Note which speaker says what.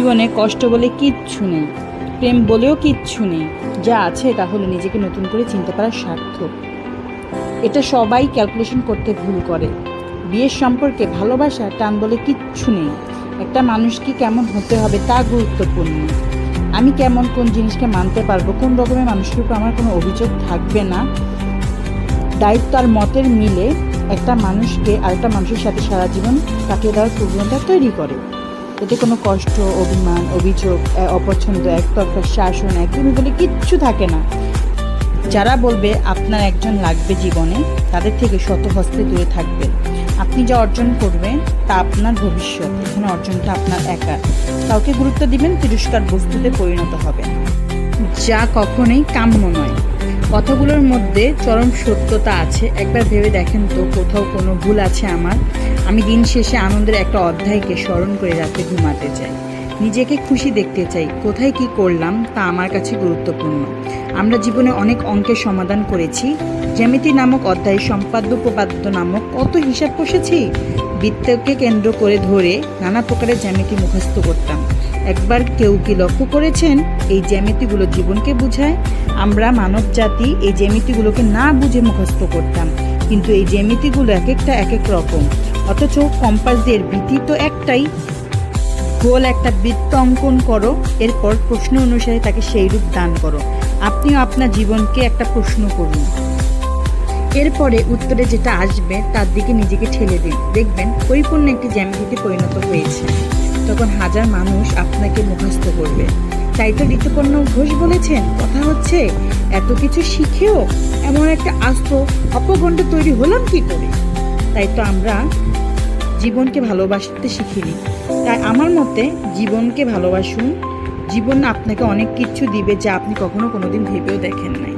Speaker 1: জীবনে কষ্ট বলে কিচ্ছু নেই, প্রেম বলেও কিচ্ছু নেই, যা আছে তা হলো নিজেকে নতুন করে চিনতে পারার স্বার্থ। এটা সবাই ক্যালকুলেশন করতে ভুল করে। বিয়ের সম্পর্কে ভালোবাসা, টান বলে কিচ্ছু নেই। একটা মানুষকে কেমন হতে হবে তা গুরুত্বপূর্ণ। আমি কেমন কোন জিনিসকে মানতে পারব, কোন রকমের মানুষের উপর আমার কোনো অভিযোগ থাকবে না। দায়িত্ব আর মতের মিলে একটা মানুষকে আরেকটা মানুষের সাথে সারা জীবন কাটিয়ে দেওয়ার প্রবণতা তৈরি করে। এতে কোনো কষ্ট, অভিমান, অভিযোগ অপছন্দ একতরফা শাসন একদমই বলে কিচ্ছু থাকে না। যারা বলবে আপনার একজন লাগবে জীবনে, তাদের থেকে শত হস্তে দূরে থাকবেন আপনি যা অর্জন করবেন, তা আপনার ভবিষ্যৎ, এখানে অর্জনটা আপনার একা। কাউকে গুরুত্ব দিবেন, তিরস্কার বস্তুতে পরিণত হবে যা কখনোই কাম্য নয়। কথাগুলোর মধ্যে চরম সত্যতা আছে। একবার ভেবে দেখেন তো, কোথাও কোনো ভুল আছে আমার? আমি দিন শেষে আনন্দের একটা অধ্যায়কে স্মরণ করে রাতে ঘুমাতে চাই। নিজেকে খুশি দেখতে চাই, কোথায় কি করলাম তা আমার কাছে গুরুত্বপূর্ণ। আমরা জীবনে অনেক অঙ্কের সমাধান করেছি, জ্যামিতি নামক অধ্যায় সম্পাদ্য উপপাদ্য নামক কত হিসাব কষেছি বৃত্তকে কেন্দ্র করে ধরে নানা প্রকারের জ্যামিতি মুখস্থ করতাম। একবার কেউ কি লক্ষ্য করেছেন এই জ্যামিতিগুলো জীবনকে বোঝায়? আমরা মানব জাতি এই জ্যামিতিগুলোকে না বুঝে মুখস্থ করতাম, কিন্তু এই জ্যামিতিগুলো এক একটা এক এক রকম। অথচ কম্পাস দিয়ে ভীতি তো একটাই। গোল একটা বৃত্ত অঙ্কন করো, এরপর প্রশ্ন অনুসারে তাকে সেই রূপ দান করো। আপনিও আপনার জীবনকে একটা প্রশ্ন করুন। এরপরে উত্তরে যেটা আসবে, তার দিকে নিজেকে ঠেলে দিন। দেখবেন পরিপূর্ণ একটি জ্যামিতিতে পরিণত হয়েছে। তখন হাজার মানুষ আপনাকে মুখস্থ করবে। তাই তো ঋতুপর্ণ ঘোষ বলেছেন, কথা হচ্ছে, এত কিছু শিখেও এমন একটা আস্ত অপগণ্ড তৈরি হলাম কি করে? তাই তো আমরা জীবনকে ভালোবাসতে শিখিনি। তাই আমার মতে জীবনকে ভালোবাসুন। জীবন আপনাকে অনেক কিছু দিবে যা আপনি কখনো কোনোদিন ভেবেও দেখেন নাই।